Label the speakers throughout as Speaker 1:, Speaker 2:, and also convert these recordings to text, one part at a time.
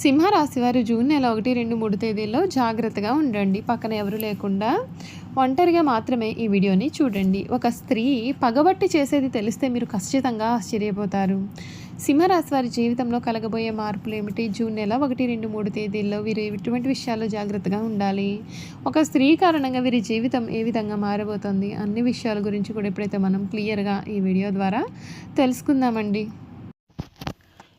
Speaker 1: సింహరాశి వారు జూన్ నెల ఒకటి రెండు మూడు తేదీల్లో జాగ్రత్తగా ఉండండి. పక్కన ఎవరు లేకుండా ఒంటరిగా మాత్రమే ఈ వీడియోని చూడండి. ఒక స్త్రీ పగబట్టి చేసేది తెలిస్తే మీరు ఖచ్చితంగా ఆశ్చర్యపోతారు. సింహరాశి వారి జీవితంలో కలగబోయే మార్పులు ఏమిటి జూన్ నెల ఒకటి రెండు మూడు తేదీల్లో వీరు ఎటువంటి విషయాల్లో జాగ్రత్తగా ఉండాలి. ఒక స్త్రీ కారణంగా వీరి జీవితం ఏ విధంగా మారబోతోంది? అన్ని విషయాల గురించి కూడా ఎప్పుడైతే మనం క్లియర్గా ఈ వీడియో ద్వారా తెలుసుకుందామండి.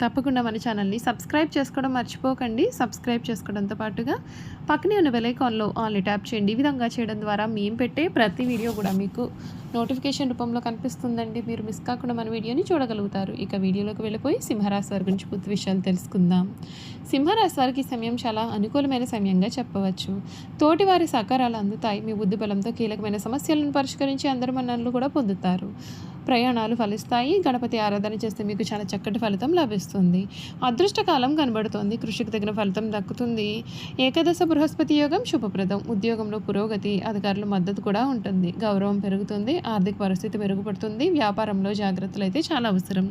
Speaker 1: తప్పకుండా మన ఛానల్ని సబ్స్క్రైబ్ చేసుకోవడం మర్చిపోకండి. సబ్స్క్రైబ్ చేసుకోవడంతో పాటుగా పక్కనే ఉన్న బెలైకాన్లో ఆల్ని ట్యాప్ చేయండి. ఈ విధంగా చేయడం ద్వారా మేము పెట్టే ప్రతి వీడియో కూడా మీకు నోటిఫికేషన్ రూపంలో కనిపిస్తుందండి. మీరు మిస్ కాకుండా మన వీడియోని చూడగలుగుతారు. ఇక వీడియోలోకి వెళ్ళిపోయి సింహరాశి వారి గురించి పూర్తి విషయాలు తెలుసుకుందాం. సింహరాశి వారికి సమయం చాలా అనుకూలమైన సమయంగా చెప్పవచ్చు. తోటి వారి సహకారాలు అందుతాయి. మీ బుద్ధి బలంతో కీలకమైన సమస్యలను పరిష్కరించి అందరి మన్ననలు కూడా పొందుతారు. ప్రయాణాలు ఫలిస్తాయి. గణపతి ఆరాధన చేస్తే మీకు చాలా చక్కటి ఫలితం లభిస్తుంది. అదృష్టకాలం కనబడుతోంది. కృషికి తగిన ఫలితం దక్కుతుంది. ఏకాదశ బృహస్పతి యోగం శుభప్రదం. ఉద్యోగంలో పురోగతి అధికారుల మద్దతు కూడా ఉంటుంది. గౌరవం పెరుగుతుంది. ఆర్థిక పరిస్థితి మెరుగుపడుతుంది. వ్యాపారంలో జాగ్రత్తలు అయితే చాలా అవసరం.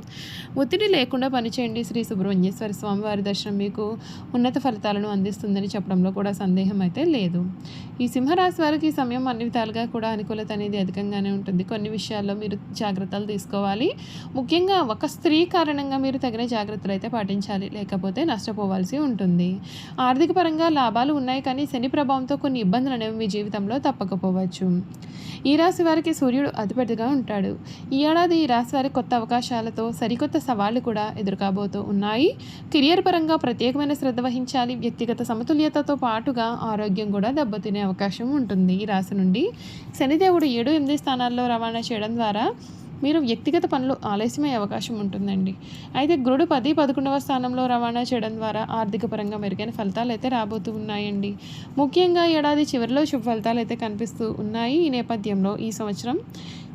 Speaker 1: ఒత్తిడి లేకుండా పనిచేయండి. శ్రీ సుబ్రహ్మణ్యేశ్వర స్వామి వారి దర్శనం మీకు ఉన్నత ఫలితాలను అందిస్తుందని చెప్పడంలో కూడా సందేహం అయితే లేదు. ఈ సింహరాశి వారికి ఈ సమయం అన్ని విధాలుగా కూడా అనుకూలత అనేది అధికంగానే ఉంటుంది. కొన్ని విషయాల్లో మీరు జాగ్రత్తలు తీసుకోవాలి. ముఖ్యంగా ఒక స్త్రీ కారణంగా మీరు తగిన జాగ్రత్తలు అయితే పాటించాలి. లేకపోతే నష్టపోవాల్సి ఉంటుంది. ఆర్థిక పరంగా లాభాలు ఉన్నాయి. కానీ శని ప్రభావంతో కొన్ని ఇబ్బందులు అనేవి మీ జీవితంలో తప్పకపోవచ్చు. ఈ రాశి వారికి సూర్యుడు అతిపెద్దగా ఉంటాడు. ఈ ఏడాది ఈ రాశి వారి కొత్త అవకాశాలతో సరికొత్త సవాళ్ళు కూడా ఎదుర్కాబోతూ ఉన్నాయి. కెరియర్ పరంగా ప్రత్యేకమైన శ్రద్ధ వహించాలి. వ్యక్తిగత సమతుల్యతతో పాటుగా ఆరోగ్యం కూడా దెబ్బతినే అవకాశం ఉంటుంది. ఈ రాశి నుండి శనిదేవుడు ఏడు ఎనిమిది స్థానాల్లో రవాణా చేయడం ద్వారా మీరు వ్యక్తిగత పనులు ఆలస్యమయ్యే అవకాశం ఉంటుందండి. అయితే గురుడు పది పదకొండవ స్థానంలో రవాణా చేయడం ద్వారా ఆర్థిక పరంగా మెరుగైన ఫలితాలు అయితే రాబోతూ ఉన్నాయండి. ముఖ్యంగా ఏడాది చివరిలో శుభ ఫలితాలు అయితే కనిపిస్తూ ఉన్నాయి. ఈ నేపథ్యంలో ఈ సంవత్సరం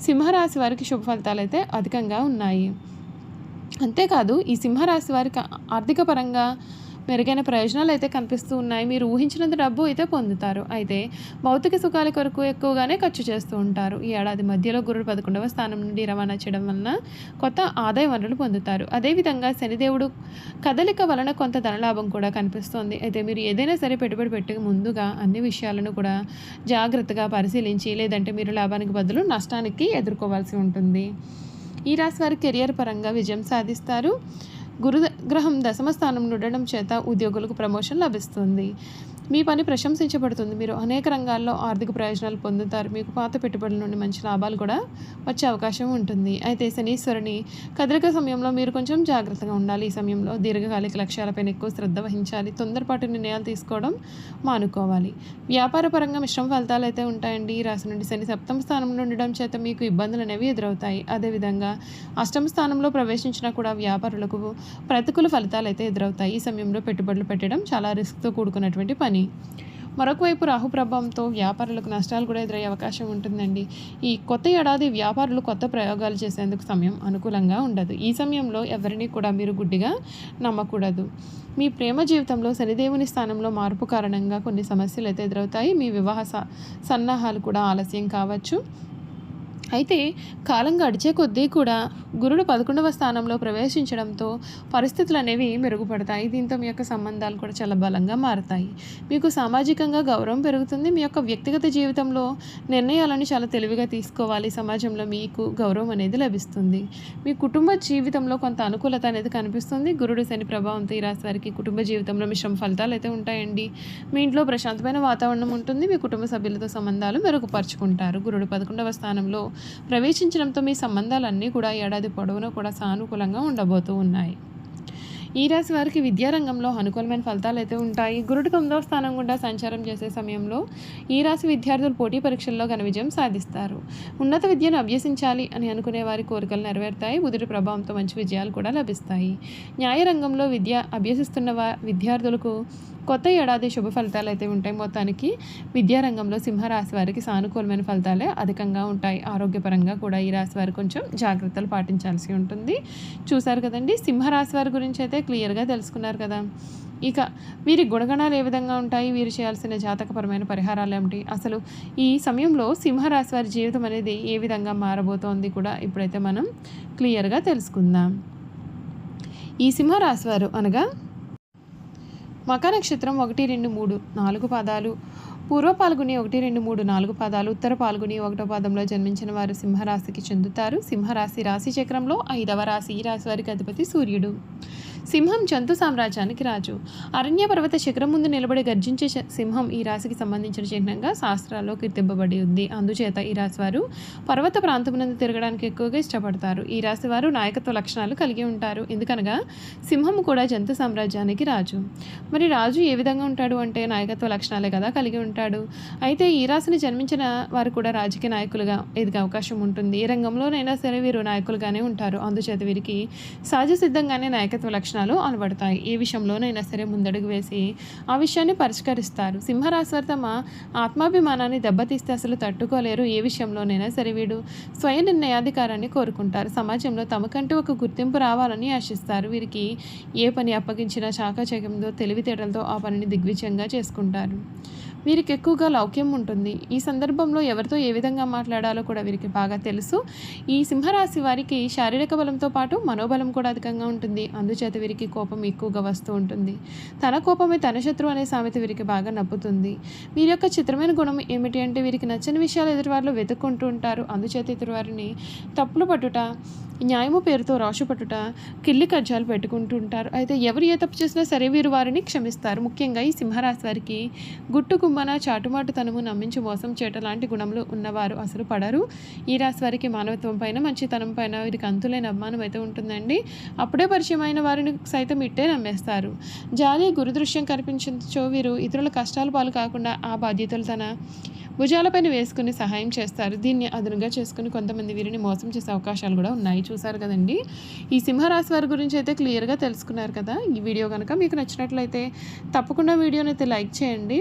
Speaker 1: సింహరాశి వారికి శుభ ఫలితాలు అయితే అధికంగా ఉన్నాయి. అంతేకాదు ఈ సింహరాశి వారికి ఆర్థిక పరంగా మెరుగైన ప్రయోజనాలు అయితే కనిపిస్తూ ఉన్నాయి. మీరు ఊహించినంత డబ్బు అయితే పొందుతారు. అయితే భౌతిక సుఖాల కొరకు ఎక్కువగానే ఖర్చు చేస్తూ ఉంటారు. ఈ ఏడాది మధ్యలో గురుడు పదకొండవ స్థానం నుండి రవాణా చేయడం వలన కొత్త ఆదాయ వనరులు పొందుతారు. అదేవిధంగా శనిదేవుడు కదలిక వలన కొంత ధనలాభం కూడా కనిపిస్తోంది. అయితే మీరు ఏదైనా సరే పెట్టుబడి పెట్టక ముందుగా అన్ని విషయాలను కూడా జాగ్రత్తగా పరిశీలించి లేదంటే మీరు లాభానికి బదులు నష్టానికి ఎదుర్కోవాల్సి ఉంటుంది. ఈ రాశి వారి కెరియర్ పరంగా విజయం సాధిస్తారు. గురు గ్రహం దశమ స్థానంలో ఉండడం చేత ఉద్యోగులకు ప్రమోషన్ లభిస్తుంది. మీ పని ప్రశంసించబడుతుంది. మీరు అనేక రంగాల్లో ఆర్థిక ప్రయోజనాలు పొందుతారు. మీకు పాత పెట్టుబడుల నుండి మంచి లాభాలు కూడా వచ్చే అవకాశం ఉంటుంది. అయితే శనీశ్వరుని కదలిక సమయంలో మీరు కొంచెం జాగ్రత్తగా ఉండాలి. ఈ సమయంలో దీర్ఘకాలిక లక్ష్యాలపైన ఎక్కువ శ్రద్ధ వహించాలి. తొందరపాటు నిర్ణయాలు తీసుకోవడం మానుకోవాలి. వ్యాపార పరంగా మిశ్రమ ఫలితాలు అయితే ఉంటాయండి. ఈ రాశి నుండి శని సప్తమ స్థానంలో ఉండడం చేత మీకు ఇబ్బందులు అనేవి ఎదురవుతాయి. అదేవిధంగా అష్టమ స్థానంలో ప్రవేశించినా కూడా వ్యాపారులకు ప్రతికూల ఫలితాలు అయితే ఎదురవుతాయి. ఈ సమయంలో పెట్టుబడులు పెట్టడం చాలా రిస్క్తో కూడుకున్నటువంటి పని. మరొక మరొకవైపు రాహు ప్రభావంతో వ్యాపారులకు నష్టాలు కూడా ఎదురయ్యే అవకాశం ఉంటుందండి. ఈ కొత్త ఏడాది వ్యాపారులు కొత్త ప్రయోగాలు చేసేందుకు సమయం అనుకూలంగా ఉండదు. ఈ సమయంలో ఎవరిని కూడా మీరు గుడ్డిగా నమ్మకూడదు. మీ ప్రేమ జీవితంలో శనిదేవుని స్థానంలో మార్పు కారణంగా కొన్ని సమస్యలు అయితే ఎదురవుతాయి. మీ వివాహ స సన్నాహాలు కూడా ఆలస్యం కావచ్చు. అయితే కాలం గడిచే కొద్దీ కూడా గురుడు పదకొండవ స్థానంలో ప్రవేశించడంతో పరిస్థితులు అనేవి మెరుగుపడతాయి. దీంతో మీ యొక్క సంబంధాలు కూడా చాలా బలంగా మారుతాయి. మీకు సామాజికంగా గౌరవం పెరుగుతుంది. మీ యొక్క వ్యక్తిగత జీవితంలో నిర్ణయాలను చాలా తెలివిగా తీసుకోవాలి. సమాజంలో మీకు గౌరవం అనేది లభిస్తుంది. మీ కుటుంబ జీవితంలో కొంత అనుకూలత అనేది కనిపిస్తుంది. గురుడు శని ప్రభావంతో ఈ రాశి వారికి కుటుంబ జీవితంలో మిశ్రమ ఫలితాలు అయితే ఉంటాయండి. మీ ఇంట్లో ప్రశాంతమైన వాతావరణం ఉంటుంది. మీ కుటుంబ సభ్యులతో సంబంధాలు మెరుగుపరుచుకుంటారు. గురుడు పదకొండవ స్థానంలో ప్రవేశించడంతో మీ సంబంధాలన్నీ కూడా ఏడాది పొడవునా కూడా సానుకూలంగా ఉండబోతూ ఉన్నాయి. ఈ రాశి వారికి విద్యారంగంలో అనుకూలమైన ఫలితాలు అయితే ఉంటాయి. గురుడు తొమ్మిదవ స్థానం గుండా సంచారం చేసే సమయంలో ఈ రాశి విద్యార్థులు పోటీ పరీక్షల్లో ఘన విజయం సాధిస్తారు. ఉన్నత విద్యను అభ్యసించాలి అని అనుకునే వారి కోరికలు నెరవేరుతాయి. బుధుడి ప్రభావంతో మంచి విజయాలు కూడా లభిస్తాయి. న్యాయ రంగంలో విద్య అభ్యసిస్తున్న వా విద్యార్థులకు కొత్త ఏడాది శుభ ఫలితాలు అయితే ఉంటాయి. మొత్తానికి విద్యారంగంలో సింహరాశి వారికి సానుకూలమైన ఫలితాలే అధికంగా ఉంటాయి. ఆరోగ్యపరంగా కూడా ఈ రాశి వారు కొంచెం జాగ్రత్తలు పాటించాల్సి ఉంటుంది. చూసారు కదండి? సింహరాశి వారి గురించి అయితే క్లియర్గా తెలుసుకున్నారు కదా. ఇక వీరి గుణగణాలు ఏ విధంగా ఉంటాయి? వీరు చేయాల్సిన జాతకపరమైన పరిహారాలు ఏమిటి? అసలు ఈ సమయంలో సింహరాశి వారి జీవితం అనేది ఏ విధంగా మారబోతోంది కూడా ఇప్పుడైతే మనం క్లియర్గా తెలుసుకుందాం. ఈ సింహరాశి వారు అనగా మక నక్షత్రం ఒకటి రెండు మూడు నాలుగు పాదాలు. పూర్వ పాల్గొని ఒకటి రెండు మూడు నాలుగు పాదాలు. ఉత్తర పాల్గొని ఒకటో పాదంలో జన్మించిన వారు సింహరాశికి చెందుతారు. సింహరాశి రాశి చక్రంలో ఐదవ రాశి ఈ రాశి వారికి అధిపతి సూర్యుడు. సింహం జంతు సామ్రాజ్యానికి రాజు. అరణ్య పర్వత శిఖరం ముందు నిలబడి గర్జించే సింహం ఈ రాశికి సంబంధించిన చిహ్నంగా శాస్త్రాల్లో కీర్తింపబడి ఉంది. అందుచేత ఈ రాశి వారు పర్వత ప్రాంతమునందు తిరగడానికి ఎక్కువగా ఇష్టపడతారు. ఈ రాశి వారు నాయకత్వ లక్షణాలు కలిగి ఉంటారు. ఎందుకనగా సింహం కూడా జంతు సామ్రాజ్యానికి రాజు. మరి రాజు ఏ విధంగా ఉంటాడు అంటే నాయకత్వ లక్షణాలే కదా కలిగి ఉంటాడు. అయితే ఈ రాశిని జన్మించిన వారు కూడా రాజకీయ నాయకులుగా ఎదిగే అవకాశం ఉంటుంది. ఏ రంగంలోనైనా సరే వీరు నాయకులుగానే ఉంటారు. అందుచేత వీరికి సహజ సిద్ధంగానే నాయకత్వ లక్షణాలు అలవడతాయి. ఏ విషయంలోనైనా సరే ముందడుగు వేసి ఆ విషయాన్ని పరిష్కరిస్తారు. సింహరాశి తమ ఆత్మాభిమానాన్ని దెబ్బతీస్తే అసలు తట్టుకోలేరు. ఏ విషయంలోనైనా సరే వీడు స్వయం నిర్ణయాధికారాన్ని కోరుకుంటారు. సమాజంలో తమకంటూ ఒక గుర్తింపు రావాలని ఆశిస్తారు. వీరికి ఏ పని అప్పగించినా చాకచక్యంతో తెలివితేటలతో ఆ పనిని దిగ్విజయంగా చేసుకుంటారు. వీరికి ఎక్కువగా లౌక్యం ఉంటుంది. ఈ సందర్భంలో ఎవరితో ఏ విధంగా మాట్లాడాలో కూడా వీరికి బాగా తెలుసు. ఈ సింహరాశి వారికి శారీరక బలంతో పాటు మనోబలం కూడా అధికంగా ఉంటుంది. అందుచేత వీరికి కోపం ఎక్కువగా వస్తూ ఉంటుంది. తన కోపమే తన శత్రువు అనే సామెత వీరికి బాగా నప్పుతుంది. వీరి యొక్క చిత్రమైన గుణం ఏమిటి అంటే వీరికి నచ్చని విషయాలు ఎదుటివారిలో వెతుక్కుంటూ ఉంటారు. అందుచేత ఎదుటివారిని తప్పులు పట్టుట న్యాయము పేరుతో రాశి పట్టుట కిల్లి కజ్జాలు పెట్టుకుంటూ ఉంటారు. అయితే ఎవరు ఏ తప్పు చేసినా సరే వీరు వారిని క్షమిస్తారు. ముఖ్యంగా ఈ సింహరాశి వారికి గుట్టుకు మన చాటుమాటు తనము నమ్మించి మోసం చేయట లాంటి గుణములు ఉన్నవారు అసలు పడరు. ఈ రాశి వారికి మానవత్వం పైన మంచితనం పైన వీరికి అంతులేని అభిమానం అయితే ఉంటుందండి. అప్పుడే పరిచయమైన వారిని సైతం ఇట్టే నమ్మేస్తారు. జాలి గురుదృశ్యం కనిపించో వీరు ఇతరుల కష్టాల పాలు కాకుండా ఆ బాధ్యతలు తన భుజాలపైన వేసుకుని సహాయం చేస్తారు. దీన్ని అదునుగా చేసుకుని కొంతమంది వీరిని మోసం చేసే అవకాశాలు కూడా ఉన్నాయి. చూసారు కదండి? ఈ సింహరాశి వారి గురించి అయితే క్లియర్గా తెలుసుకున్నారు కదా? ఈ వీడియో కనుక మీకు నచ్చినట్లయితే తప్పకుండా వీడియోని అయితే లైక్ చేయండి.